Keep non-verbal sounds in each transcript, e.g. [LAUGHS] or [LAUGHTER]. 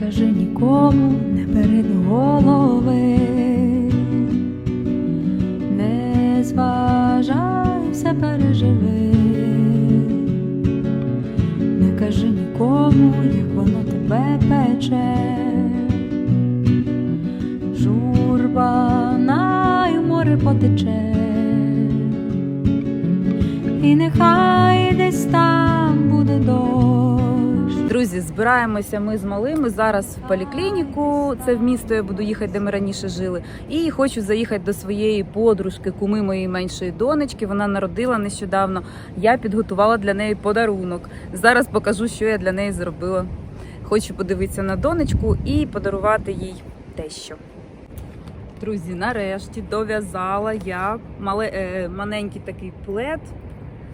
Кажи нікому, не бери до голови, не зважай, все переживи, не кажи нікому, як воно тебе пече, журба на море потече, і нехай Друзі, збираємося ми з малими зараз в поліклініку. Це в місто я буду їхати, де ми раніше жили. І хочу заїхати до своєї подружки, куми моєї меншої донечки. Вона народила нещодавно. Я підготувала для неї подарунок. Зараз покажу, що я для неї зробила. Хочу подивитися на донечку і подарувати їй дещо. Друзі, нарешті дов'язала я мале, е, маленький такий плед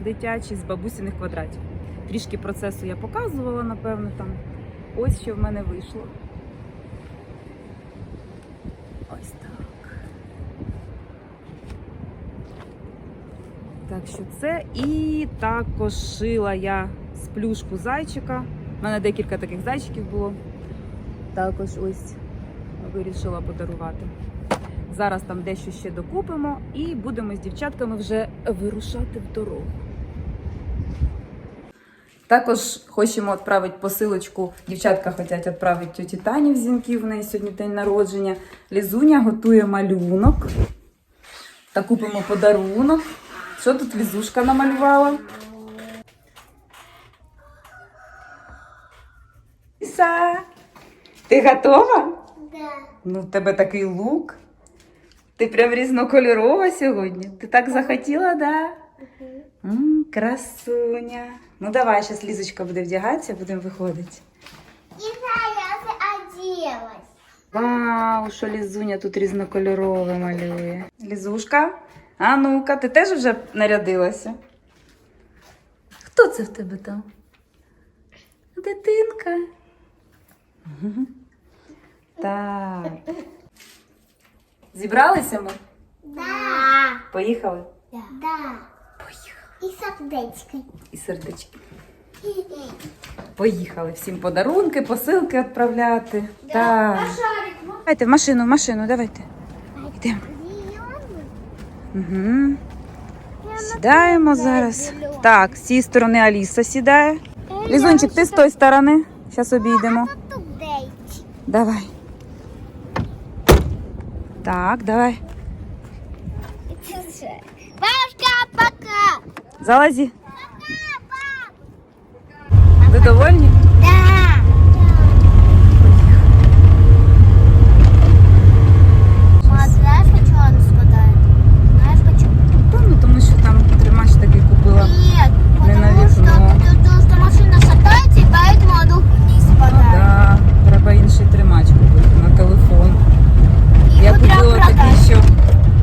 дитячий з бабусіних квадратів. Трішки процесу я показувала, напевно, там. Ось що в мене вийшло. Ось так. Так що це. І також шила я з плюшку зайчика. У мене декілька таких зайчиків було. Також ось вирішила подарувати. Зараз там дещо ще докупимо і будемо з дівчатками вже вирушати в дорогу. Також хочемо відправити посилочку. Дівчатка хочуть відправити тьоті Тані в Зінки. В неї сьогодні день народження. Лізуня готує малюнок. Та купимо подарунок. Що тут Лізушка намалювала? Іса, ти готова? Да. Ну, в тебе такий лук. Ти прям різнокольорова сьогодні. Ти так захотіла, да? М, красуня. Ну давай, зараз Лізочка буде вдягатися, будемо виходити. И я оделась. Вау, що Лізуня тут різнокольорове малює. Лізушка, а ну-ка, ти теж вже нарядилася? Хто це в тебе там? Дитинка. [LAUGHS] Так. Зібралися ми? Да. Поїхали? Да. Поїхали. И сердечко. І сердечки. Поїхали всім подарунки, посилки відправляти. Так. шарик. Давайте в машину, в машину, давайте. Йдемо. Угу. Сідаємо зараз. Так, з цієї сторони Аліса сідає. Лізунчик, ти з тої сторони. Зараз обійдемо. Давай. Так, давай. Пока. Вы Ви довольні? Да. А знаешь, почему он спадает? Знаешь почему? Та, ну, тому що там тримач такий купила. Нет, Не на потому что, вікно. потому что машина шатается, и поэтому оно вниз Ну, падает. да, треба інший тримач купити на телефон. Я Его треба купила такий, продать. що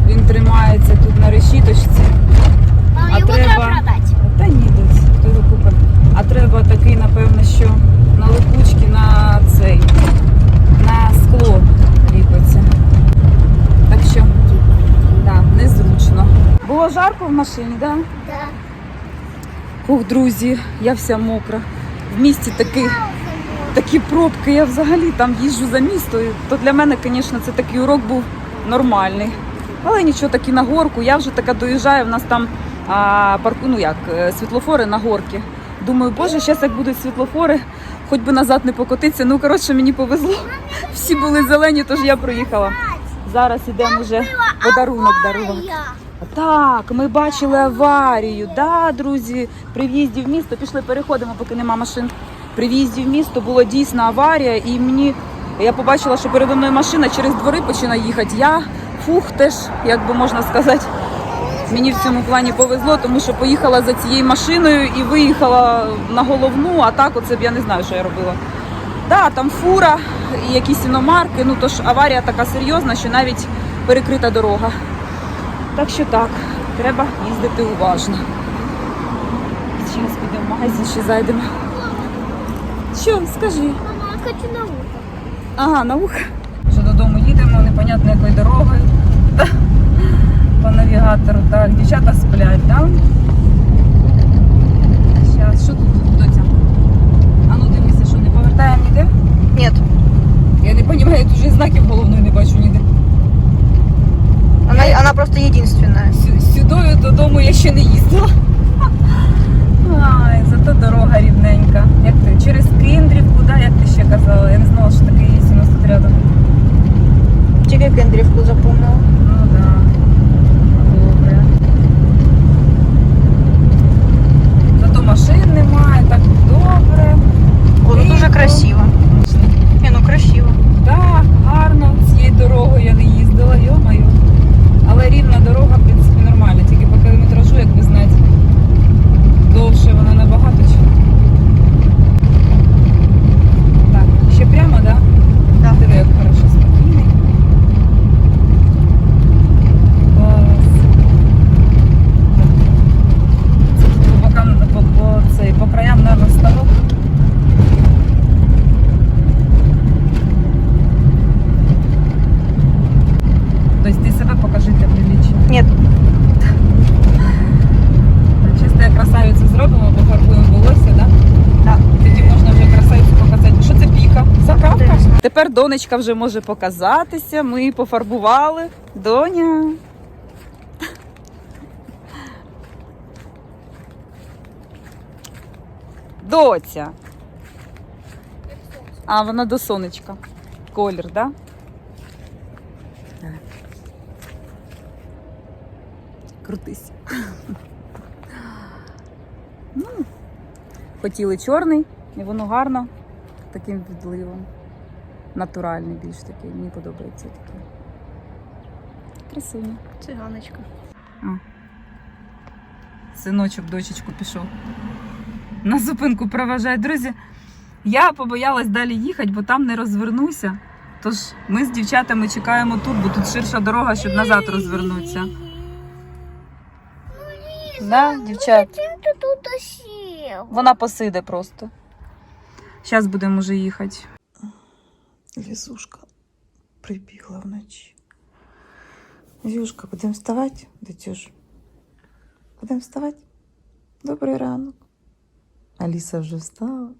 він тримається тут на решіточці. Мам, А его треба- треба продать. Та ні, десь, хто його купить. А треба такий, напевно, що на липучки на цей, на скло ліпиться. Так що, так, незручно. Було жарко в машині, так? Да? Да. Ох, друзі, я вся мокра. В місті такі, такі пробки. Я взагалі там їжджу за місто. То для мене, звісно, це такий урок був нормальний. Але нічого, таки на горку. Я вже така доїжджаю. В нас там а, парку, ну як, е, світлофори на горки. Думаю, боже, зараз як будуть світлофори, хоч би назад не покотитися. Ну, коротше, мені повезло. Всі були зелені, тож я проїхала. Зараз ідемо вже подарунок дарувати. Так, ми бачили аварію. Да, друзі, при в'їзді в місто пішли, переходимо, поки нема машин. При в'їзді в місто була дійсна аварія, і мені я побачила, що передо мною машина через двори починає їхати. Я фух, теж, як би можна сказати, мені в цьому плані повезло, тому що поїхала за цією машиною і виїхала на головну, а так оце б я не знаю, що я робила. Да, там фура якісь іномарки. Ну тож аварія така серйозна, що навіть перекрита дорога. Так що так, треба їздити уважно. Зараз підемо в магазин, ще зайдемо. Що, скажи? Мама, я хочу на ухо. Ага, на ухо. Вже додому їдемо, непонятно якою дорогою. По навігатору. Так, дівчата сплять, так? Зараз, що тут, доця? А ну дивися, що не повертаємо ніде? Нет. Я не розумію, я дуже знаків головної не бачу ніде. Она, она просто единственная. Сю- Сюдою додому я ще не їздила. Ай, зато дорога рівненька. Як ти? Через Кендрівку, да? як ти ще казала? Я не знала, що таке є у нас тут рядом. Тільки Кендрівку запомнила. Ну да. Добре. Зато машин немає, так добре. О, тут дуже красиво. Ні, ну красиво. Так, гарно. Цією дорогою я не їздила, йо-моє. Але рівна дорога, в принципі, нормальна. Тільки по кілометражу, як ви знаєте, довше вона набагато. чи- Так, ще прямо, так? Да? Да. Диви, як хорошо, спокійний. Клас. Це тут по бокам, по, по, цей, по краям, наверное, ставок. Тобто ти себе покажи для приличия. Ні, Чисто як красавицю зробимо, пофарбуємо волосся, да? Так. Тоді можна вже красавицю показати. Що це піка? Заправка? Інтересно. Тепер донечка вже може показатися. Ми її пофарбували. Доня. Доця. А, вона до сонечка. Колір, да? Так. Крутись. Ну, хотіли чорний, і воно гарно таким відливом. Натуральний більш такий. Мені подобається такий. Красивий. циганочка. Синочок, дочечку пішов. На зупинку проважає. Друзі, я побоялась далі їхати, бо там не розвернуся. Тож ми з дівчатами чекаємо тут, бо тут ширша дорога, щоб назад розвернутися. Да, дівчат? Вона посиде просто. Зараз будемо вже їхати. Лізушка прибігла вночі. Зюшка, будемо вставати, дитюш? Будемо вставати? Добрий ранок. Аліса вже встала.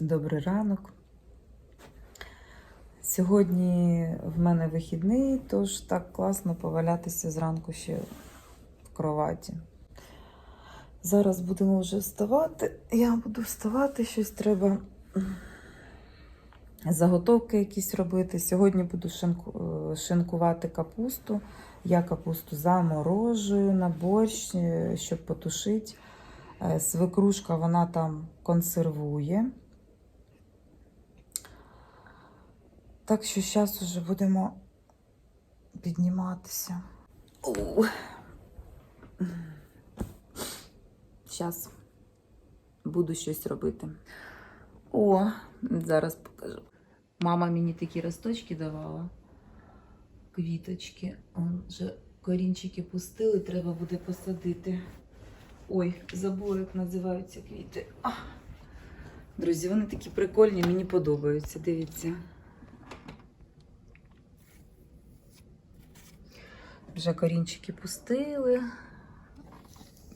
Добрий ранок. Сьогодні в мене вихідний, тож так класно повалятися зранку ще в кроваті. Зараз будемо вже вставати. Я буду вставати, щось треба заготовки якісь робити. Сьогодні буду е, шинкувати капусту. Я капусту заморожую на борщ, е, щоб потушити. Е, Свекрушка вона там консервує. Так що зараз вже будемо підніматися. Зараз буду щось робити. О, зараз покажу. Мама мені такі росточки давала. Квіточки. Он вже корінчики пустили, треба буде посадити. Ой, забула, як називаються квіти. А. Друзі, вони такі прикольні, мені подобаються. Дивіться. Вже корінчики пустили.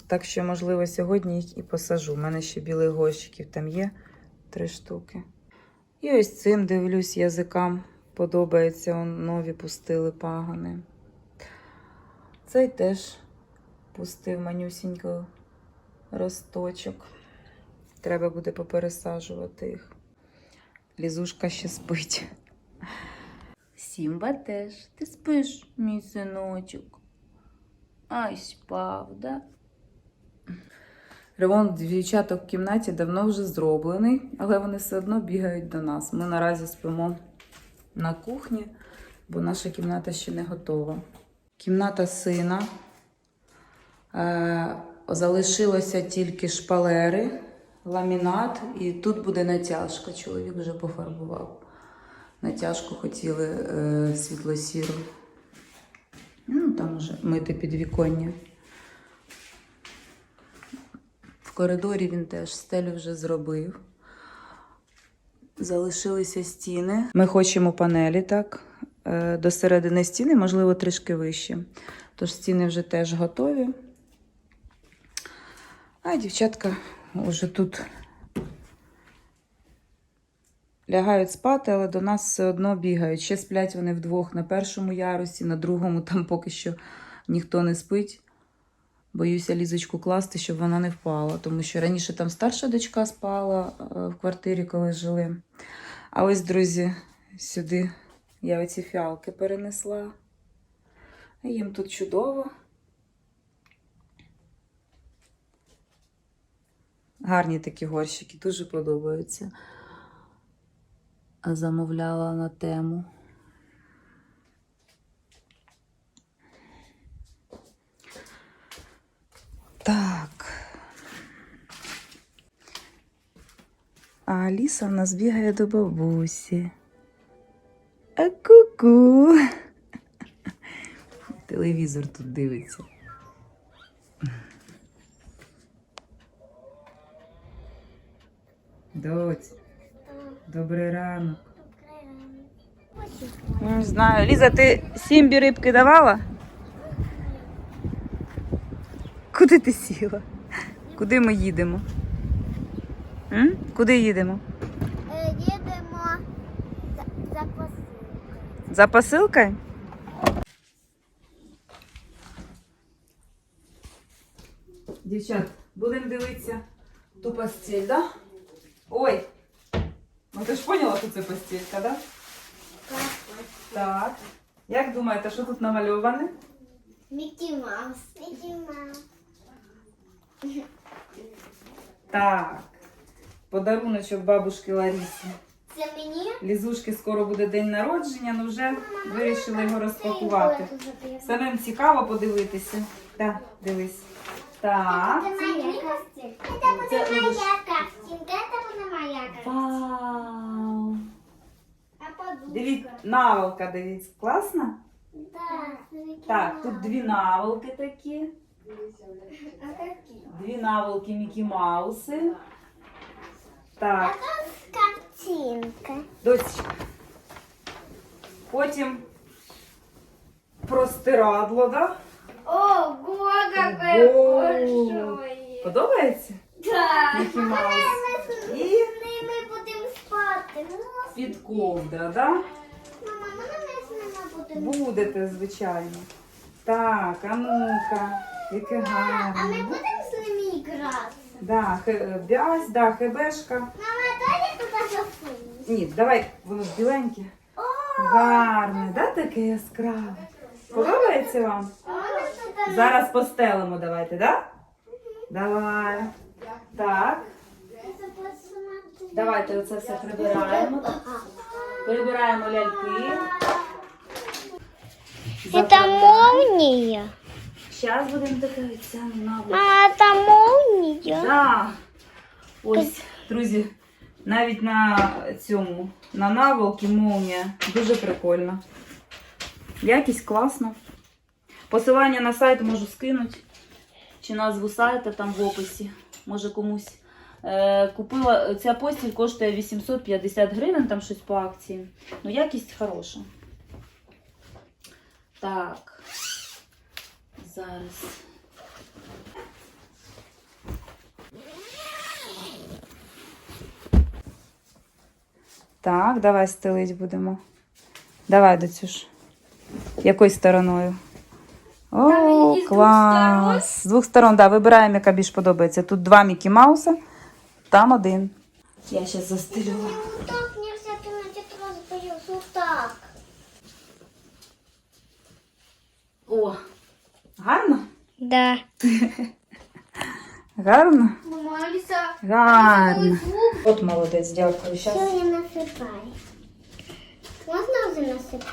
Так що, можливо, сьогодні їх і посажу. У мене ще білих горщиків там є три штуки. І ось цим дивлюсь язикам. Подобається, он нові пустили пагани. Цей теж пустив манюсінько росточок. Треба буде попересаджувати їх. Лізушка ще спить. Сімба теж. Ти спиш, мій синочок. Ай, спав, да? Ремонт дівчаток в кімнаті давно вже зроблений, але вони все одно бігають до нас. Ми наразі спимо на кухні, бо наша кімната ще не готова. Кімната сина. Е, залишилося тільки шпалери, ламінат, і тут буде натяжка. Чоловік вже пофарбував. Натяжку хотіли е, світло-сіру. Ну, там вже мити підвіконня. В коридорі він теж стелю вже зробив. Залишилися стіни. Ми хочемо панелі так. е, До середини стіни, можливо, трішки вище. Тож стіни вже теж готові. А дівчатка вже тут лягають спати, але до нас все одно бігають. Ще сплять вони вдвох на першому ярусі, на другому там поки що ніхто не спить. Боюся лізочку класти, щоб вона не впала, тому що раніше там старша дочка спала е, в квартирі, коли жили. А ось, друзі, сюди я оці фіалки перенесла. Їм тут чудово. Гарні такі горщики, дуже подобаються. Замовляла на тему. Так. А Аліса в нас бігає до бабусі. А ку-ку. Телевізор тут дивиться. Доць, добрий ранок. Не знаю. Ліза, ти Сімбі рибки давала? Куди ти сіла? Куди ми їдемо? М? Куди їдемо? Е, Їдемо за, за посилкою. За посилкою? Дівчат, будемо дивитися ту постіль, да? Ой! Ну ти ж поняла, що це постілька, да? Так. Як думаєте, що тут намальоване? Мікі Маус. Мікі Маус. Так. Подаруночок бабушки Ларісі. Це мені? Лізушки скоро буде день народження, ну вже вирішили його розпакувати. Це Самим цікаво подивитися. Так, дивись. Так. моя картинка. Це буде моя картинка. Це буде моя картинка. Вау! Дивіться, наволка, дивіться, класно? Да. Так, тут дві наволки такі. А які? Дві наволки Мікі Мауси. Так, Картинка. дочка. Потім простирадло, да? Ого, какое большое. Подобається? Да. Мікі Маус. І Ми будемо спати. Ну, під ковдра, да? Мама, ми з ними будемо. Будете, звичайно. Так, а ну-ка, яке гарне. А ми будемо з ними грати. Да, хе- бязь, да, хебешка. Мама, дай я туди засунусь. Ні, давай, воно ж біленьке. О, Гарне, да, таке яскраве. Подобається вам? туди Зараз постелимо, давайте, да? Давай. Так, давайте оце все прибираємо. Прибираємо ляльки. Это молния. Зараз будемо дивитися на А, это молния. Да. Ось, друзі, навіть на цьому, на наволокі молнія. Дуже прикольно. Якість класна. Посилання на сайт можу скинути. Чи назву сайту там в описі. Може комусь. Е, купила, ця постіль коштує 850 гривень, там щось по акції. Ну, якість хороша. Так. Зараз. Так, давай стелить будемо. Давай, доцюш. Якою стороною? О, клас! З двох сторон, да, вибираємо, яка більш подобається. Тут два Мікі Мауса, там один. Я зараз застелю. Вот так нельзя, ты на раз боюсь. Так. О, гарно? Да. [LAUGHS] Гарно? Мама, Алиса, Гарно. От молодець, дякую. Все Щас. я насипаю? Можно уже насыпать?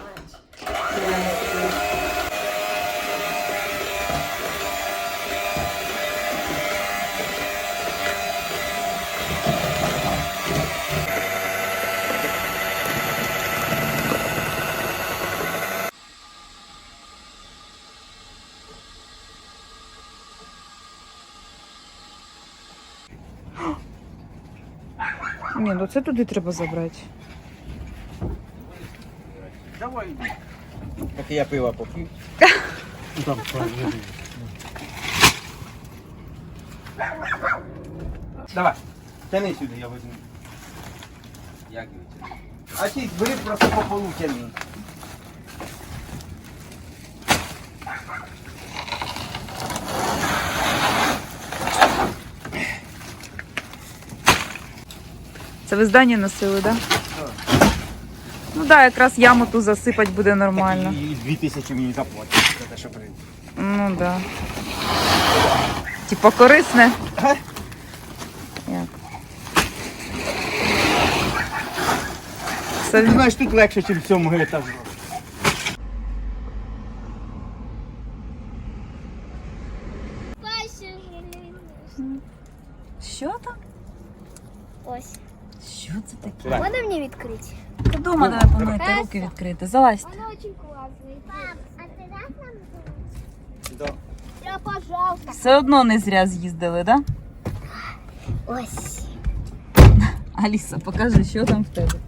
Ні, ну це туди треба забрати. Давай йди. Так я пиво. Там правильно. Давай, тяни сюди, я возьму. Як його? А ти бери просто по полу тягни. Це ви здання носили, так? Да? Ну так, да, якраз яму ту засипати буде нормально. І дві тисячі мені заплатять за те, що прийде. Ну так. Да. Типа корисне. Як? Ти Це... знаєш, тут легше, ніж в цьому етажу. Що там? Ось. Що це таке? Можна мені відкрити? Ти дома давай помити, руки відкрити. Залазь. Воно дуже класний. Пап, а ти дасть нам Да. Я, пожалуйста. Все одно не зря з'їздили, так? Да? Ось. Аліса, покажи, що там в тебе.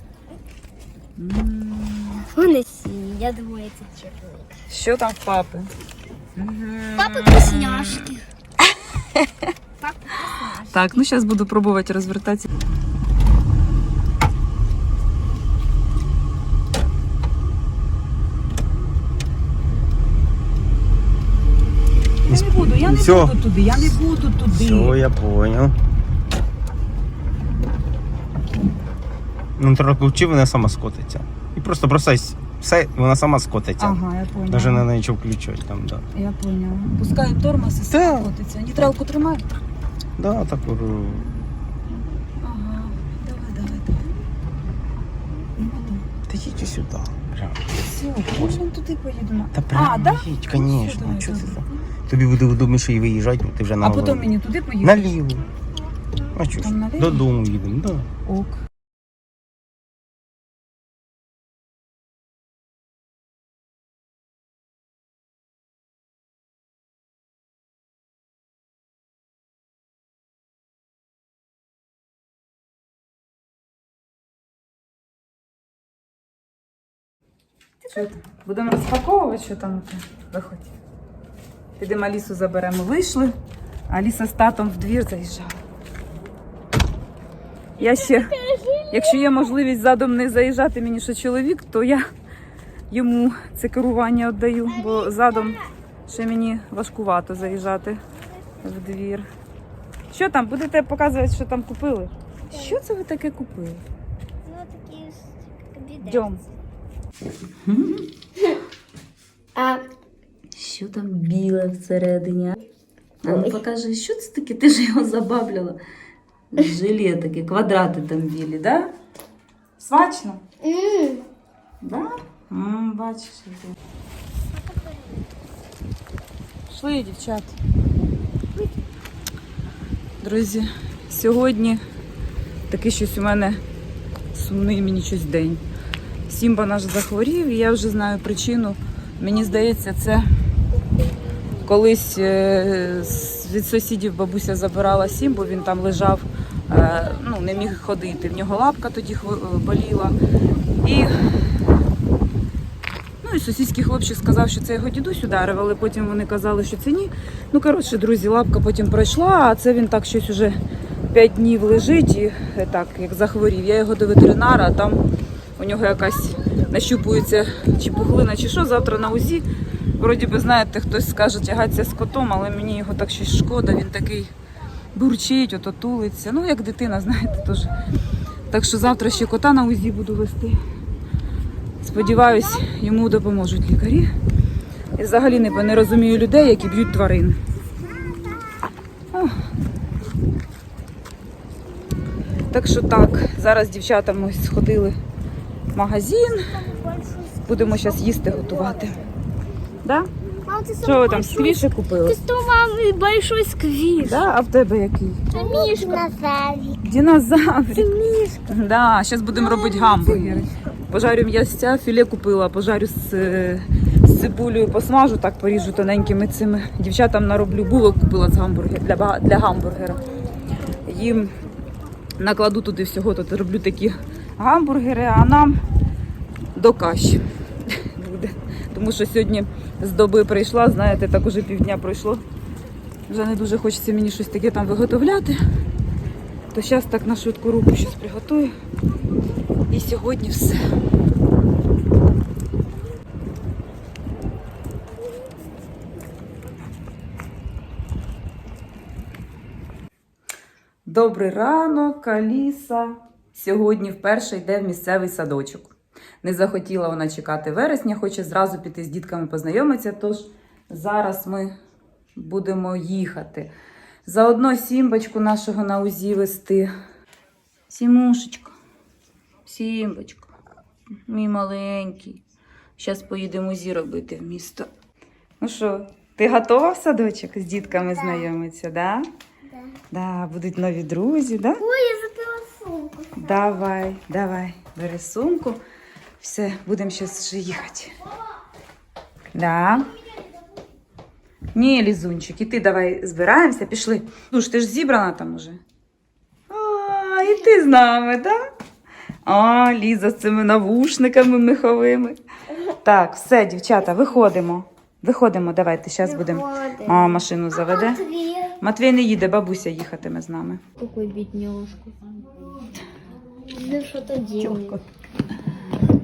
Вони сині, я думаю, це червоний. Що там в папи? Папа вкусняшки. [LAUGHS] Так, ну зараз буду пробувати розвертатися. Я не буду, туди, я не буду туди. я понял. Ну, трохи вчи, вона сама скотиться. І просто бросай все, вона сама скотиться. Ага, я поняла. Даже не на нічого включати там, да. Я поняла. Пускай тормоз і Да. котиться. Нейтралку тримай. Да, так. е, Ага, давай, давай, давай. Ну. Та їдь сюди. Прямо. Все, може він туди поїду. на- Та прямо а, да? їдь, Все, звісно. давай, Чого ти за? Тобі буде удобніше і виїжджати, ти вже на А потім мені туди поїдеш? Наліво. А чого ж? Там наліво? Додому їдемо, да. Ок. Що? Будемо розпаковувати, що там? Виходь. Підемо Алісу заберемо. Вийшли, а Аліса з татом в двір заїжджала. Я ще, якщо є можливість задом не заїжджати мені ще чоловік, то я йому це керування віддаю, бо задом ще мені важкувато заїжджати в двір. Що там? Будете показувати, що там купили? Що це ви таке купили? Ну, такі кабінети. Йдем. А Що там біле всередині? А ну покажи, що це таке? Ти ж його забавляла. Желе таке, квадрати там білі, да? Смачно? м, Да? М, бачиш, яке. Пішли, дівчат. Друзі, сьогодні такий щось у мене сумний мені щось день. Сімба наш захворів, і я вже знаю причину. Мені здається, це колись е, від сусідів бабуся забирала Сімбу, він там лежав, е, ну, не міг ходити. В нього лапка тоді хво- боліла. І Ну і сусідський хлопчик сказав, що це його дідусь ударив, але потім вони казали, що це ні. Ну, коротше, друзі, лапка потім пройшла, а це він так щось уже 5 днів лежить і е, так, як захворів. Я його до ветеринара, а там у нього якась нащупується чи пухлина, чи що, завтра на УЗІ. Вроді би, знаєте, хтось скаже тягатися з котом, але мені його так щось шкода, він такий бурчить, ото тулиться. Ну, як дитина, знаєте, теж. Так що завтра ще кота на УЗІ буду вести. Сподіваюсь, йому допоможуть лікарі. І взагалі не, не розумію людей, які б'ють тварин. О. Так що так, зараз дівчата ми сходили в магазин. Будемо зараз їсти готувати. Да? Мам, це Що ви там сквіші купили? Ты что, мам, большой сквиш. Да? А в тебе який? Это Мишка. Назави. Динозавр. Да, зараз будемо робити гамбургери. Пожарю м'ясця, філе купила, пожарю з, е, з цибулею, посмажу, так поріжу тоненькими цими. Дівчатам нароблю булок купила з гамбургер, для, бага- для гамбургера. Їм накладу туди всього, тут роблю такі гамбургери, а нам до каші [LAUGHS] буде. Тому що сьогодні з доби прийшла, знаєте, так уже півдня пройшло. Вже не дуже хочеться мені щось таке там виготовляти. То зараз так на швидку руку щось приготую. І сьогодні все. Добрий ранок, Аліса. Сьогодні вперше йде в місцевий садочок. Не захотіла вона чекати вересня, хоче зразу піти з дітками познайомитися, тож зараз ми будемо їхати. Заодно сімбочку нашого на УЗІ вести. Сімушечка, сімбочка, мій маленький. Зараз поїдемо УЗІ робити в місто. Ну що, ти готова в садочок з дітками знайомитися, да? Да. Да, будуть нові друзі, да? Ой, я забила сумку. Давай, давай, бери сумку. Все, будемо зараз вже їхати. Да. Ні, Лізунчик, і ти давай збираємося, пішли. Ну ж, ти ж зібрана там уже. А, і ти з нами, да? А, Ліза з цими навушниками меховими. Так, все, дівчата, виходимо. Виходимо, давайте, зараз будемо. Мама машину заведе. Матвій. Матвій не їде, бабуся їхатиме з нами. Какой бедняжку. Да что-то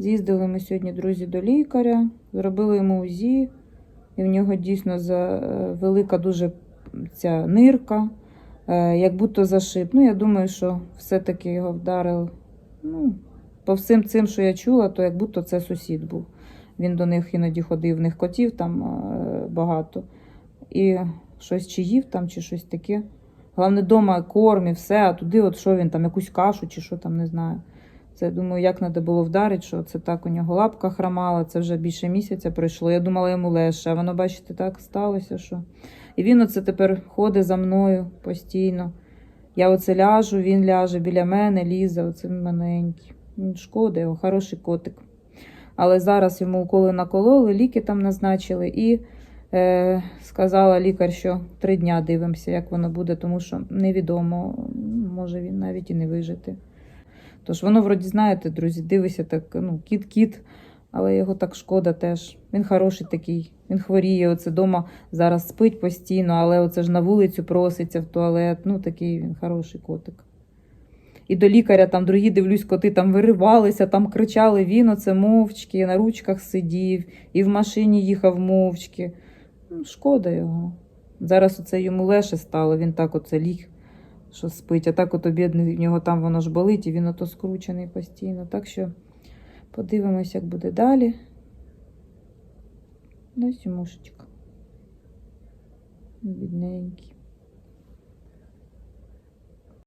З'їздили ми сьогодні, друзі, до лікаря, зробили йому УЗІ, і в нього дійсно е, велика дуже ця нирка, е, як будто зашиб. Ну, я думаю, що все-таки його вдарив. Ну, по всім цим, що я чула, то як будто це сусід був. Він до них іноді ходив, в них котів там е, багато. І щось чи їв там, чи щось таке. Головне, вдома корм і все, а туди, от що він там, якусь кашу чи що там, не знаю. Це думаю, як треба було вдарити, що це так у нього лапка хромала, це вже більше місяця пройшло. Я думала йому легше, а воно, бачите, так сталося, що. І він оце тепер ходить за мною постійно. Я оце ляжу, він ляже біля мене, лізе, оце маленький. Ну, Шкода його, хороший котик. Але зараз йому уколи накололи, ліки там назначили, і е, сказала лікар, що три дня дивимося, як воно буде, тому що невідомо, може він навіть і не вижити. Тож воно, вроді, знаєте, друзі, дивися так, ну, кіт-кіт, але його так шкода теж. Він хороший такий, він хворіє, оце дома зараз спить постійно, але оце ж на вулицю проситься в туалет. Ну, такий він хороший котик. І до лікаря там другі, дивлюсь, коти там виривалися, там кричали, він оце мовчки, на ручках сидів, і в машині їхав мовчки. Ну, шкода його. Зараз оце йому легше стало, він так оце ліг, що спить, а так от бідний, в нього там воно ж болить, і він ото скручений постійно. Так що подивимось, як буде далі. Ну, сімушечка. Бідненький.